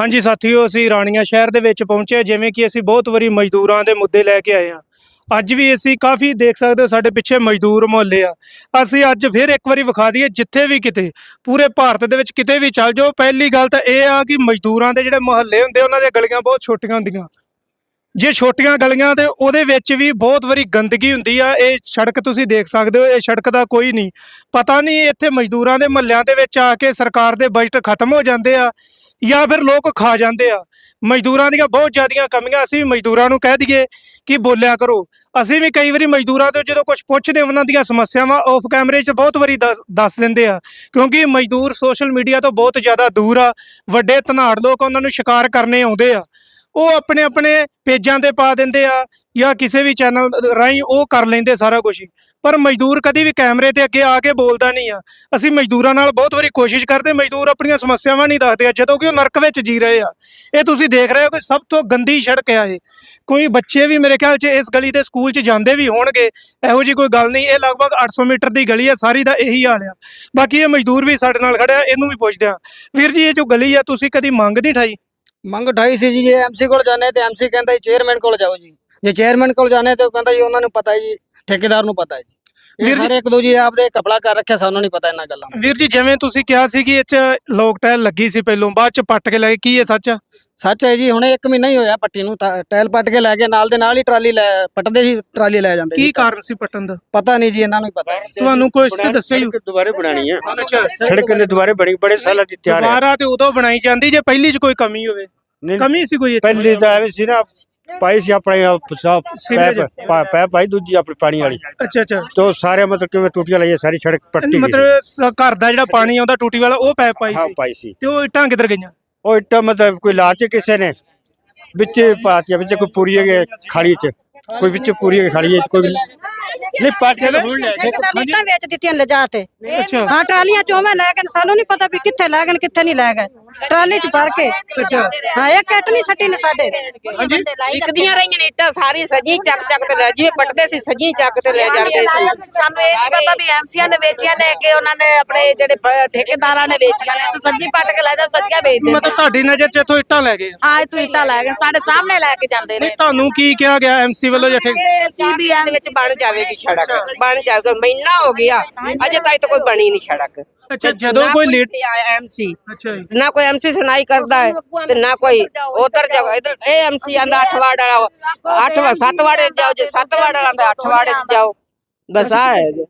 ਹਾਂਜੀ ਸਾਥੀਓ, ਅਸੀਂ ਰਾਣੀਆਂ ਸ਼ਹਿਰ ਦੇ ਵਿੱਚ ਪਹੁੰਚੇ ਜਿਵੇਂ ਕਿ ਅਸੀਂ ਬਹੁਤ ਵਾਰੀ ਮਜ਼ਦੂਰਾਂ ਦੇ ਮੁੱਦੇ ਲੈ ਕੇ ਆਏ ਹਾਂ। ਅੱਜ ਵੀ ਅਸੀਂ ਕਾਫੀ ਦੇਖ ਸਕਦੇ ਹੋ, ਸਾਡੇ ਪਿੱਛੇ ਮਜ਼ਦੂਰ ਮੁਹੱਲੇ ਆ। ਅਸੀਂ ਅੱਜ ਫਿਰ ਇੱਕ ਵਾਰੀ ਵਿਖਾ ਦਈਏ, ਜਿੱਥੇ ਵੀ ਕਿਤੇ, ਪੂਰੇ ਭਾਰਤ ਦੇ ਵਿੱਚ ਕਿਤੇ ਵੀ ਚੱਲ ਜਾਓ, ਪਹਿਲੀ ਗੱਲ ਤਾਂ ਇਹ ਆ ਕਿ ਮਜ਼ਦੂਰਾਂ ਦੇ ਜਿਹੜੇ ਮੁਹੱਲੇ ਹੁੰਦੇ ਉਹਨਾਂ ਦੀਆਂ ਗਲੀਆਂ ਬਹੁਤ ਛੋਟੀਆਂ ਹੁੰਦੀਆਂ। ਜੇ ਛੋਟੀਆਂ ਗਲੀਆਂ ਤੇ ਉਹਦੇ ਵਿੱਚ ਵੀ ਬਹੁਤ ਵਾਰੀ ਗੰਦਗੀ ਹੁੰਦੀ ਆ, ਇਹ ਸੜਕ ਤੁਸੀਂ ਦੇਖ ਸਕਦੇ ਹੋ, ਇਹ ਸੜਕ ਦਾ ਕੋਈ ਨਹੀਂ। ਪਤਾ ਨਹੀਂ ਇੱਥੇ ਮਜ਼ਦੂਰਾਂ ਦੇ ਮਹੱਲਿਆਂ ਦੇ ਵਿੱਚ ਆ ਕੇ ਸਰਕਾਰ ਦੇ ਬਜਟ ਖਤਮ ਹੋ ਜਾਂਦੇ ਆ। ਜਾਂ ਫਿਰ ਲੋਕ ਖਾ ਜਾਂਦੇ ਆ। ਮਜ਼ਦੂਰਾਂ ਦੀਆਂ ਬਹੁਤ ਜ਼ਿਆਦੀਆਂ ਕਮੀਆਂ ਅਸੀਂ ਵੀ ਮਜ਼ਦੂਰਾਂ ਨੂੰ ਕਹਿ ਦਈਏ ਕਿ ਬੋਲਿਆ ਕਰੋ। ਅਸੀਂ ਵੀ ਕਈ ਵਾਰੀ ਮਜ਼ਦੂਰਾਂ ਤੋਂ ਜਦੋਂ ਕੁਝ ਪੁੱਛਦੇ ਉਹਨਾਂ ਦੀਆਂ ਸਮੱਸਿਆਵਾਂ ਆਫ ਕੈਮਰੇ 'ਚ ਬਹੁਤ ਵਾਰੀ ਦੱਸ- ਦੱਸ ਦਿੰਦੇ ਆ। ਕਿਉਂਕਿ ਮਜ਼ਦੂਰ ਸੋਸ਼ਲ ਮੀਡੀਆ ਤੋਂ ਬਹੁਤ ਜ਼ਿਆਦਾ ਦੂਰ ਆ। ਵੱਡੇ ਧਨਾੜ ਲੋਕ ਉਹਨਾਂ ਨੂੰ ਸ਼ਿਕਾਰ ਕਰਨੇ ਆਉਂਦੇ ਆ। ਉਹ ਆਪਣੇ ਆਪਣੇ ਪੇਜਾਂ ਤੇ ਪਾ ਦਿੰਦੇ ਆ ਜਾਂ ਕਿਸੇ ਵੀ ਚੈਨਲ ਰਾਹੀਂ ਉਹ ਕਰ ਲੈਂਦੇ ਸਾਰਾ ਕੁਝ ਪਰ ਮਜ਼ਦੂਰ ਕਦੀ ਵੀ ਕੈਮਰੇ ਤੇ ਅੱਗੇ ਆ ਕੇ ਬੋਲਦਾ ਨਹੀਂ ਆ। ਅਸੀਂ ਮਜ਼ਦੂਰਾਂ ਨਾਲ ਬਹੁਤ ਵਾਰੀ ਕੋਸ਼ਿਸ਼ ਕਰਦੇ, ਮਜ਼ਦੂਰ ਆਪਣੀਆਂ ਸਮੱਸਿਆਵਾਂ ਨਹੀਂ ਦੱਸਦੇ ਜਦੋਂ ਕਿ ਉਹ ਨਰਕ ਵਿੱਚ ਜੀ ਰਹੇ ਆ। ਇਹ ਤੁਸੀਂ ਦੇਖ ਰਹੇ ਹੋ ਕਿ ਸਭ ਤੋਂ ਗੰਦੀ ਸੜਕ ਆ ਇਹ। ਕੋਈ ਬੱਚੇ ਵੀ ਮੇਰੇ ਖਿਆਲ 'ਚ ਇਸ ਗਲੀ ਦੇ ਸਕੂਲ 'ਚ ਜਾਂਦੇ ਵੀ ਹੋਣਗੇ, ਇਹੋ ਜੀ ਕੋਈ ਗੱਲ ਨਹੀਂ, ਇਹ ਲਗਭਗ 800 ਮੀਟਰ ਦੀ ਗਲੀ ਆ, ਸਾਰੀ ਦਾ ਇਹੀ ਹਾਲ ਆ। ਬਾਕੀ ਇਹ ਮਜ਼ਦੂਰ ਵੀ ਸਾਡੇ ਨਾਲ ਖੜਿਆ ਇਹਨੂੰ ਵੀ ਪੁੱਛਦੇ ਆ। ਵੀਰ ਜੀ, ਇਹ ਜੋ ਗਲੀ ਆ, ਤੁਸੀਂ ਕਦੀ ਮੰਗ ਨਹੀਂ ਠਾਈ? ਮੰਗ ਉਠਾਈ ਸੀ ਜੀ ਜੇ ਐਮਸੀ ਕੋਲ ਜਾਣੇ ਤੇ ਐਮਸੀ ਕਹਿੰਦਾ ਜੀ ਚੇਅਰਮੈਨ ਕੋਲ ਜਾਓ ਜੀ। ਜੇ ਚੇਅਰਮੈਨ ਕੋਲ ਜਾਣੇ ਤੇ ਉਹ ਕਹਿੰਦਾ ਜੀ ਉਹਨਾਂ ਨੂੰ ਪਤਾ ਹੈ ਜੀ ਠੇਕੇਦਾਰ ਨੂੰ ਪਤਾ ਹੈ ਜੀ ਵੀਰ ਜੀ- ਇੱਕ ਦੋ ਜੀ ਆਪਦੇ ਕਪੜਾ ਕਰ ਰੱਖਿਆ ਸਾਨੂੰ ਨਹੀਂ ਪਤਾ ਇਹਨਾਂ ਗੱਲਾਂ ਵੀਰ ਜੀ ਜਿਵੇਂ ਤੁਸੀਂ ਕਿਹਾ ਸੀ ਕਿ ਇਹ 'ਚ ਲੋਕ ਟਾਇਲ ਲੱਗੀ ਸੀ ਪਹਿਲੋਂ ਬਾਅਦ 'ਚ ਪੱਟ ਕੇ ਲੈ ਗਏ ਕੀ ਇਹ ਸੱਚ? ਆ ਸੱਚ ਹੈ ਜੀ ਹੁਣੇ 1 ਮਹੀਨਾ ਹੀ ਹੋਇਆ ਪੱਟੀ ਨੂੰ ਟਾਇਲ ਪੱਟ ਕੇ ਲੈ ਕੇ ਨਾਲ ਦੇ ਨਾਲ ਹੀ ਟਰਾਲੀ ਲੈ ਪੱਟਦੇ ਸੀ ਟਰਾਲੀ ਲੈ ਜਾਂਦੇ ਕੀ ਕਾਰਨ ਸੀ ਪੱਟਣ ਦਾ? ਪਤਾ ਨਹੀਂ ਜੀ ਇਹਨਾਂ ਨੂੰ ਹੀ ਪਤਾ। ਤੁਹਾਨੂੰ ਕੁਝ ਤੇ ਦੱਸਿਆ ਹੀ ਸੜਕ ਦੁਬਾਰੇ ਬਣਾਣੀ ਹੈ ਸੜਕ ਨੇ ਦੁਬਾਰੇ ਬਣੀ ਬੜੇ ਸਾਲਾਂ ਦੀ ਤਿਆਰ ਹੈ ਦੁਬਾਰਾ ਤੇ ਉਦੋਂ ਬਣਾਈ ਜਾਂਦੀ ਜੇ ਪਹਿਲੀ 'ਚ ਕੋਈ ਕਮੀ ਹੋਵੇ। ਨਹੀਂ, ਕਮੀ ਸੀ ਕੋਈ ਇੱਥੇ? ਪਹਿਲੀ ਤਾਂ ਐਵੇਂ ਸੀ ਨਾ ਪਾਈ ਸੀ ਆਪਣੇ ਆਪ ਸਾਫ਼ ਸੀਵਰੇਜ। ਪੈਪ ਪਾ- ਪੈਪ ਪਾਈ ਦੂਜੀ ਆਪਣੀ ਪਾਣੀ ਵਾਲੀ। ਅੱਛਾ ਅੱਛਾ। ਤੋਂ ਸਾਰੇ ਮਤਲਬ ਕਿਵੇਂ ਟੁੱਟੀਆਂ ਲਈਆਂ ਸਾਰੀ ਸੜਕ ਪੱਟੀ ਗਈ ਮਤਲਬ ਸ- ਘਰ ਦਾ ਜਿਹੜਾ ਪਾਣੀ ਆਉਂਦਾ ਟੂਟੀ ਵਾਲਾ ਉਹ ਪੈਪ ਪਾਈ ਹਾਂ ਸੀ? ਪਾਈ ਸੀ। ਤੇ ਉਹ ਇੱਟਾਂ ਕਿੱਧਰ ਗਈਆਂ? ਉਹ ਇੱਟਾ ਮਤਲਬ ਕੋਈ ਲਾਚ ਕਿਸੇ ਨੇ ਵਿੱਚ ਪਾਤੀ ਵਿੱਚ ਕੋਈ ਪੂਰੀ ਹੈ ਖਾਲੀ ਚ ਕੋਈ ਵਿੱਚ ਪੂਰੀ ਹੈ ਖਾਲੀ ਹੈ ਕੋਈ ਨਹੀਂ ਪਾਟ ਕੇ ਹੁਣ ਲੈ ਵੇਚ ਦਿੱਤੀਆਂ ਲਿਜਾ ਤੇ। ਅੱਛਾ। ਹਾਂ ਟਰਾਲੀਆਂ ਚੋਵੇਂ ਲੈ ਗਏ ਸਾਨੂੰ ਨਹੀਂ ਪਤਾ ਵੀ ਕਿੱਥੇ ਲੈ ਗਏ ਕਿੱਥੇ ਨਹੀਂ ਲੈ ਗਏ। ਟਰਾਲੀ ਚ ਭਰ ਕੇ ਅੱਛਾ ਹਾਂ ਇਹ ਕੱਟ ਨਹੀਂ ਸੱਟੀ ਨੇ ਸਾਡੇ। ਹਾਂਜੀ। ਵਿਕਦੀਆਂ ਰਹੀਆਂ ਨੇ ਇੱਟਾਂ ਸਾਰੀ ਸਜੀ ਚੱਕ ਚੱਕ ਤੇ ਲੈ ਜਿਵੇਂ ਪੱਟਦੇ ਸੀ ਸਜੀ ਚੱਕ ਤੇ ਲੈ ਜਾਂਦੇ ਸੀ। ਸਾਨੂੰ ਇਹ ਨਹੀਂ ਪਤਾ ਵੀ ਐਮਸੀਆਂ ਨੇ ਵੇਚੀਆਂ ਨੇ ਕਿ ਉਹਨਾਂ ਨੇ ਆਪਣੇ ਜਿਹੜੇ ਪ- ਠੇਕੇਦਾਰਾਂ ਨੇ ਵੇਚੀਆਂ ਨੇ ਤੇ ਸੱਜੀ ਪੱਟ ਕੇ ਲੈ ਜਾ ਸੱਜੀਆਂ ਵੇਚਦੇ ਨੇ ਮਤਲਬ ਤੁਹਾਡੀ ਨਜ਼ਰ 'ਚ ਇੱਥੋਂ ਇੱਟਾਂ ਲੈ ਗਏ। ਆ। ਹਾਂ ਇਹ ਤੂੰ ਇੱਟਾਂ ਲੈ ਗਏ ਸਾਡੇ ਸਾਹਮਣੇ ਲੈ ਕੇ ਜਾਂਦੇ ਨੇ। ਨਹੀਂ ਤੁਹਾਨੂੰ ਕੀ ਕਿਹਾ ਗਿਆ ਐਮਸੀ ਵੱਲੋਂ ਜਾਂ ਠੇਕੇ ਸੀਬੀਐਮ ਦੇ ਵਿੱਚ ਬਣ ਜਾਵੇਗੀ ਸੜਕ ਬਣ ਜਾਵੇਗਾ ਮਹੀਨਾ ਹੋ ਗਿਆ ਅਜੇ ਤੱਕ ਤਾਂ ਕੋਈ ਬਣੀ ਨਹੀਂ ਸੜਕ। ਅੱਛਾ ਜਦੋਂ ਕੋਈ ਲੇਟ ਐਮਸੀ ਅੱਛਾ ਜੀ। ਨਾ ਕੋਈ ਐਮਸੀ ਸੁਣਾਈ ਕਰਦਾ ਹੈ ਤੇ ਨਾ ਕੋਈ ਉਧਰ ਜਾ ਇਧਰ ਇਹ ਐਮਸੀ ਆਂਦਾ ਅੱਠ ਵਾਰਡ ਵਾਲਾ ਅੱਠ ਵਾ ਸੱਤ ਵਾੜੇ ਜਾਓ ਜੇ ਸੱਤ ਵਾਰਡ ਵਾਲਾ ਆਂਦਾ ਅੱਠ ਵਾੜੇ ਜਾਓ। ਬਸ ਆ ਹੈ ਜੀ।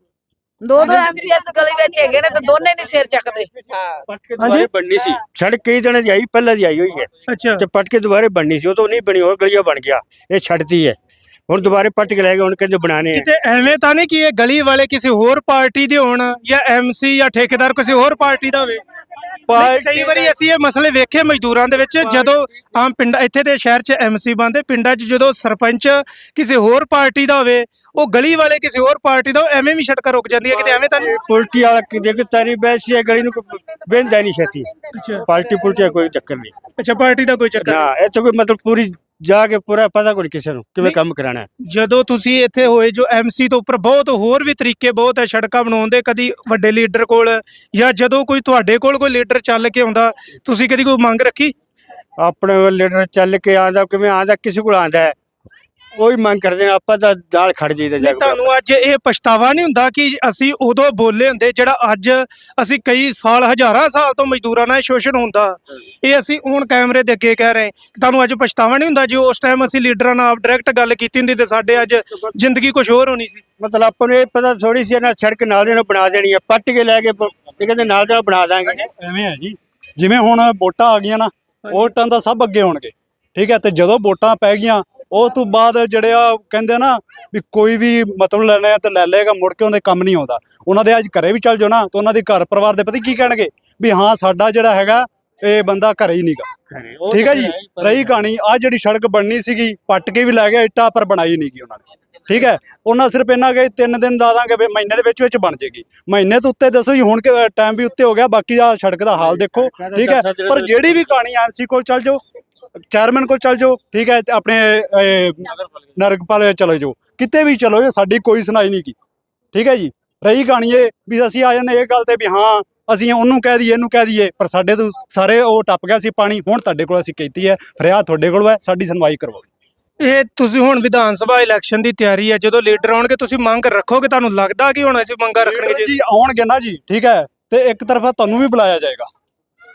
ਦੋ ਦੋ ਐਮਸੀ ਇਸ ਗਲੀ ਵਿੱਚ ਹੈਗੇ ਨੇ ਤੇ ਦੋਨੇ ਨਹੀਂ ਸਿਰ ਚੱਕਦੇ। ਹਾਂ। ਦੁਬਾਰੇ ਬਣਨੀ ਸੀ। ਸੜਕ ਕਈ ਦਿਨਾਂ ਦੀ ਆਈ ਪਹਿਲਾਂ ਦੀ ਆਈ ਹੋਈ ਹੈ। ਅੱਛਾ। ਤੇ ਪੱਟ ਕੇ ਦੁਬਾਰੇ ਬਣਨੀ ਸੀ ਉਹ ਤਾਂ ਨਹੀਂ ਬਣੀ ਹੋਰ ਗਲੀਆਂ ਬਣ ਗਿਆ। ਇਹ ਛੱਡਤੀ ਹੈ। ਹੁਣ ਦੁਬਾਰੇ ਪੱਟ ਕੇ ਲੈ ਗਏ ਹੁਣ ਕਹਿੰਦੇ ਬਣਾਣੇ ਹੈ ਕਿਤੇ ਐਵੇਂ ਤਾਂ ਨਹੀਂ ਕਿ ਇਹ ਗਲੀ ਵਾਲੇ ਕਿਸੇ ਹੋਰ ਪਾਰਟੀ ਦੇ ਹੋਣ ਜਾਂ ਐਮਸੀ ਜਾਂ ਠੇਕੇਦਾਰ ਕਿਸੇ ਹੋਰ ਪਾਰਟੀ ਦਾ ਹੋਵੇ? ਪਾਰਟੀ ਕਈ ਵਾਰੀ ਅਸੀਂ ਇਹ ਮਸਲੇ ਵੇਖੇ ਮਜ਼ਦੂਰਾਂ ਦੇ ਵਿੱਚ ਜਦੋਂ ਆਮ ਪਿੰਡ ਇੱਥੇ ਦੇ ਸ਼ਹਿਰ 'ਚ ਐਮਸੀ ਬੰਦੇ ਪਿੰਡਾਂ 'ਚ ਜਦੋਂ ਸਰਪੰਚ ਕਿਸੇ ਹੋਰ ਪਾਰਟੀ ਦਾ ਹੋਵੇ ਉਹ ਗਲੀ ਵਾਲੇ ਕਿਸੇ ਹੋਰ ਪਾਰਟੀ ਦਾ ਹੋਵੇ, ਐਵੇਂ ਵੀ ਸੜਕਾਂ ਰੁਕ ਜਾਂਦੀਆਂ ਕਿਤੇ ਐਵੇਂ ਤਾਂ ਨਹੀਂ? ਪੁਲਟੀ ਵਾਲਾ ਕਿ ਦੇਖ ਤਾਰੀ ਬੈਸੀ ਹੈ ਗਲੀ ਨੂੰ ਬੇਂਦਾ ਨਹੀਂ ਛੇਤੀ। ਅੱਛਾ। ਪਾਰਟੀ ਪੁਲਟੀ ਕੋਈ ਚੱਕਰ ਨਹੀਂ। ਅੱਛਾ ਪਾਰਟੀ ਦਾ ਕੋਈ ਚੱਕਰ ਨਹੀਂ। ਨਾ ਇਹ ਤਾਂ ਕੋਈ ਮਤਲਬ ਪੂਰੀ ਜਾ ਕੇ ਪੂਰਾ ਪਤਾ ਕੋਈ ਕਿਸੇ ਨੂੰ ਕਿਵੇਂ ਕੰਮ ਕਰਾਣਾ ਹੈ। ਜਦੋਂ ਤੁਸੀਂ ਇੱਥੇ ਹੋਏ ਜੋ ਐਮਸੀ ਤੋਂ ਉੱਪਰ ਬਹੁਤ ਹੋਰ ਵੀ ਤਰੀਕੇ ਬਹੁਤ ਹੈ ਸੜਕਾਂ ਬਣਾਉਣ ਦੇ ਕਦੀ ਵੱਡੇ ਲੀਡਰ ਕੋਲ ਜਾਂ ਜਦੋਂ ਕੋਈ ਤੁਹਾਡੇ ਕੋਲ ਕੋਈ ਲੀਡਰ ਚੱਲ ਕੇ ਆਉਂਦਾ ਤੁਸੀਂ ਕਦੀ ਕੋਈ ਮੰਗ ਰੱਖੀ? ਆਪਣੇ ਲੀਡਰ ਚੱਲ ਕੇ ਆਂਦਾ ਕਿਵੇਂ ਆਂਦਾ ਕਿਸੇ ਕੋਲ ਆਂਦਾ ਹੈ। ਉਹੀ ਮੰਗ ਕਰਦੇ ਨੇ ਆਪਾਂ ਤਾਂ ਨਾਲ ਖੜ ਜਾਈਦਾ ਜਾ ਨਹੀਂ ਕੇ ਤੁਹਾਨੂੰ ਅੱਜ ਇਹ ਪਛਤਾਵਾ ਨਹੀਂ ਹੁੰਦਾ ਕਿ ਅਸੀਂ ਉਦੋਂ ਬੋਲੇ ਹੁੰਦੇ ਜਿਹੜਾ ਅੱਜ ਅਸੀਂ ਕਈ ਸਾਲ ਹਜ਼ਾਰਾਂ ਸਾਲ ਤੋਂ ਮਜ਼ਦੂਰਾਂ ਨਾਲ ਸ਼ੋਸ਼ਣ ਹੁੰਦਾ। ਇਹ ਅਸੀਂ ਹੁਣ ਕੈਮਰੇ ਦੇ ਅੱਗੇ ਕਹਿ ਰਹੇ ਕਿ ਤੁਹਾਨੂੰ ਅੱਜ ਪਛਤਾਵਾ ਨਹੀਂ ਹੁੰਦਾ ਜੇ ਉਸ ਟਾਈਮ ਅਸੀਂ ਲੀਡਰਾਂ ਨਾਲ ਡਾਇਰੈਕਟ ਗੱਲ ਕੀਤੀ ਹੁੰਦੀ ਤੇ ਸਾਡੇ ਅੱਜ ਜ਼ਿੰਦਗੀ ਕੁਝ ਹੋਰ ਹੋਣੀ ਸੀ? ਮਤਲਬ ਆਪਾਂ ਨੂੰ ਇਹ ਪਤਾ ਥੋੜੀ ਸੀ ਨਾ ਸੜਕ ਨਾਲ ਦੇ ਨਾਲ ਬਣਾ ਦੇਣੀ ਹੈ ਪੱਟ ਕੇ ਲੈ ਕੇ ਇਹ ਕਹਿੰਦੇ ਨਾਲ ਦੇ ਬਣਾ ਦਾਂਗੇ। ਐਵੇਂ ਹੈ ਜੀ। ਜਿਵੇਂ ਹੁਣ ਵੋਟਾਂ ਆ ਗਈਆਂ ਨਾ ਵੋਟਾਂ ਦਾ ਸਭ ਅੱਗੇ ਹੋਣਗੇ। ਠੀਕ ਹੈ ਤੇ ਜਦੋਂ ਵੋਟਾਂ ਪੈ ਗਈਆਂ ਉਹ ਤੋਂ ਬਾਅਦ ਜਿਹੜੇ ਆ ਕਹਿੰਦੇ ਨਾ ਵੀ ਕੋਈ ਵੀ ਮਤਲਬ ਲੈਣਾ ਹੈ ਤੇ ਲੈ ਲਏਗਾ ਮੁੜ ਕੇ ਉਹਦੇ ਕੰਮ ਨਹੀਂ ਆਉਂਦਾ। ਉਹਨਾਂ ਦੇ ਅੱਜ ਘਰੇ ਵੀ ਚੱਲ ਜਾਓ ਨਾ ਤੇ ਉਹਨਾਂ ਦੇ ਘਰ ਪਰਿਵਾਰ ਦੇ ਪਤਾ ਕੀ ਕਹਿਣਗੇ? ਵੀ ਹਾਂ ਸਾਡਾ ਜਿਹੜਾ ਹੈਗਾ ਇਹ ਬੰਦਾ ਘਰੇ ਹੀ ਨਹੀਂਗਾ ਠੀਕ ਹੈ ਜੀ? ਰਹੀ ਕਹਾਣੀ ਆ ਜਿਹੜੀ ਸੜਕ ਬਣਨੀ ਸੀਗੀ ਪੱਟ ਕੇ ਵੀ ਲੈ ਗਿਆ ਇੱਟਾਂ ਪਰ ਬਣਾਈ ਨਹੀਂ ਗਈ ਉਹਨਾਂ ਨੇ। ਠੀਕ ਹੈ? ਉਹਨਾਂ ਸਿਰਫ ਇਹਨਾਂ ਗਏ ਤਿੰਨ ਦਿਨ ਦਾ ਦਾਂਗੇ ਵੀ ਮਹੀਨੇ ਦੇ ਵਿੱਚ ਵਿੱਚ ਬਣ ਜੇਗੀ। ਮਹੀਨੇ ਤੋਂ ਉੱਤੇ ਦੱਸੋ ਜੀ ਹੁਣ ਟਾਈਮ ਵੀ ਉੱਤੇ ਹੋ ਗਿਆ ਬਾਕੀ ਆ ਸੜਕ ਦਾ ਹਾਲ ਦੇਖੋ। ਠੀਕ ਹੈ? ਪਰ ਜਿਹੜੀ ਵੀ ਕਹਾਣੀ ਐਮਸੀ ਕੋਲ ਚੱਲ ਜਾਓ ਚੇਅਰਮੈਨ ਕੋਲ ਚੱਲ ਜਾਓ ਠੀਕ ਹੈ ਆਪਣੇ ਨਰਗਪਾਲ ਚਲੇ ਜਾਓ। ਕਿਤੇ ਵੀ ਚਲੋ ਸਾਡੀ ਕੋਈ ਸੁਣਾਈ ਨਹੀਂ ਕੀ। ਠੀਕ ਹੈ ਜੀ? ਰਹੀ ਕਹਾਣੀ ਇਹ ਵੀ ਅਸੀਂ ਆ ਜਾਂਦੇ ਇਹ ਗੱਲ ਤੇ ਵੀ ਹਾਂ ਅਸੀਂ ਉਹਨੂੰ ਕਹਿ ਦਈਏ ਇਹਨੂੰ ਕਹਿ ਦਈਏ ਪਰ ਸਾਡੇ ਤੋਂ ਸਾਰੇ ਉਹ ਟੱਪ ਗਿਆ ਸੀ ਪਾਣੀ ਹੁਣ ਤੁਹਾਡੇ ਕੋਲ ਅਸੀਂ ਕੀਤੀ ਹੈ ਫਰਿਆਦ ਤੁਹਾਡੇ ਕੋਲ ਹੈ ਸਾਡੀ ਸੁਣਵਾਈ ਕਰਵਾਓ। ਇਹ ਤੁਸੀਂ ਹੁਣ ਵਿਧਾਨ ਸਭਾ ਇਲੈਕਸ਼ਨ ਦੀ ਤਿਆਰੀ ਹੈ ਜਦੋਂ ਲੀਡਰ ਆਉਣਗੇ ਤੁਸੀਂ ਮੰਗ ਰੱਖੋਗੇ ਤੁਹਾਨੂੰ ਲੱਗਦਾ ਕਿ ਹੁਣ ਅਸੀਂ ਮੰਗਾਂ ਰੱਖਣਗੇ ਜੀ ਆਉਣਗੇ ਨਾ ਜੀ ਠੀਕ ਹੈ ਤੇ ਇੱਕ ਤਰਫਾ ਤੁਹਾਨੂੰ ਵੀ ਬੁਲਾਇਆ ਜਾਏਗਾ।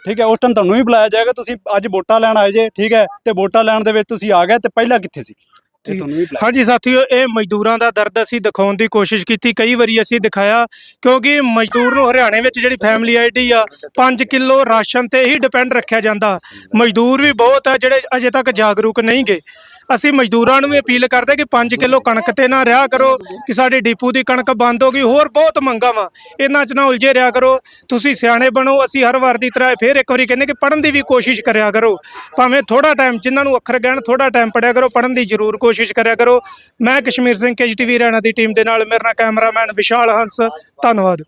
ਠੀਕ ਹੈ ਉਸ ਟਾਈਮ ਤੁਹਾਨੂੰ ਵੀ ਬੁਲਾਇਆ ਜਾਏਗਾ ਤੁਸੀਂ ਅੱਜ ਵੋਟਾਂ ਲੈਣ ਆਏ ਜੇ ਠੀਕ ਹੈ ਤੇ ਵੋਟਾਂ ਲੈਣ ਦੇ ਵਿੱਚ ਤੁਸੀਂ ਆ ਗਏ ਤੇ ਪਹਿਲਾਂ ਕਿੱਥੇ ਸੀ? ਤੇ ਤੁਹਾਨੂੰ ਵੀ ਬੁਲਾਇਆ। ਹਾਂਜੀ ਸਾਥੀਓ ਇਹ ਮਜ਼ਦੂਰਾਂ ਦਾ ਦਰਦ ਅਸੀਂ ਦਿਖਾਉਣ ਦੀ ਕੋਸ਼ਿਸ਼ ਕੀਤੀ ਕਈ ਵਾਰੀ ਅਸੀਂ ਦਿਖਾਇਆ ਕਿਉਂਕਿ ਮਜ਼ਦੂਰ ਨੂੰ ਹਰਿਆਣੇ ਵਿੱਚ ਜਿਹੜੀ ਫੈਮਿਲੀ ਆਈਡੀ ਆ 5 ਕਿਲੋ ਰਾਸ਼ਨ ਤੇ ਹੀ ਡਿਪੈਂਡ ਰੱਖਿਆ ਜਾਂਦਾ। ਮਜ਼ਦੂਰ ਵੀ ਬਹੁਤ ਆ ਜਿਹੜੇ ਅਜੇ ਤੱਕ ਜਾਗਰੂਕ ਨਹੀਂ ਗਏ। ਅਸੀਂ ਮਜ਼ਦੂਰਾਂ ਨੂੰ ਵੀ ਅਪੀਲ ਕਰਦੇ ਕਿ 5 ਕਿਲੋ ਕਣਕ ਤੇ ਨਾ ਰਿਹਾ ਕਰੋ, ਕਿ ਸਾਡੀ ਡੀਪੂ ਦੀ ਕਣਕ ਬੰਦ ਹੋ ਗਈ। ਹੋਰ ਬਹੁਤ ਮੰਗਾਂ ਵਾ। ਇਹਨਾਂ 'ਚ ਨਾ ਉਲਝੇ ਰਿਹਾ ਕਰੋ। ਤੁਸੀਂ ਸਿਆਣੇ ਬਣੋ, ਅਸੀਂ ਹਰ ਵਾਰ ਦੀ ਤਰ੍ਹਾਂ ਫੇਰ ਇੱਕ ਵਾਰੀ ਕਹਿੰਦੇ ਕਿ ਪੜਨ ਦੀ ਵੀ ਕੋਸ਼ਿਸ਼ ਕਰਿਆ ਕਰੋ। ਭਾਵੇਂ ਥੋੜਾ ਟਾਈਮ ਜਿਨ੍ਹਾਂ ਨੂੰ ਅੱਖਰ ਗਿਆਨ ਥੋੜਾ ਟਾਈਮ ਪੜਿਆ ਕਰੋ ਪੜਨ ਦੀ ਜ਼ਰੂਰ ਕੋਸ਼ਿਸ਼ ਕਰਿਆ ਕਰੋ। ਮੈਂ ਕਸ਼ਮੀਰ ਸਿੰਘ ਕੇਜੀਟੀਵੀ ਹਰਿਆਣਾ ਦੀ ਟੀਮ ਦੇ ਨਾਲ, ਮੇਰੇ ਨਾਲ ਕੈਮਰਾਮੈਨ ਵਿਸ਼ਾਲ ਹੰਸ। ਧੰਨਵਾਦ।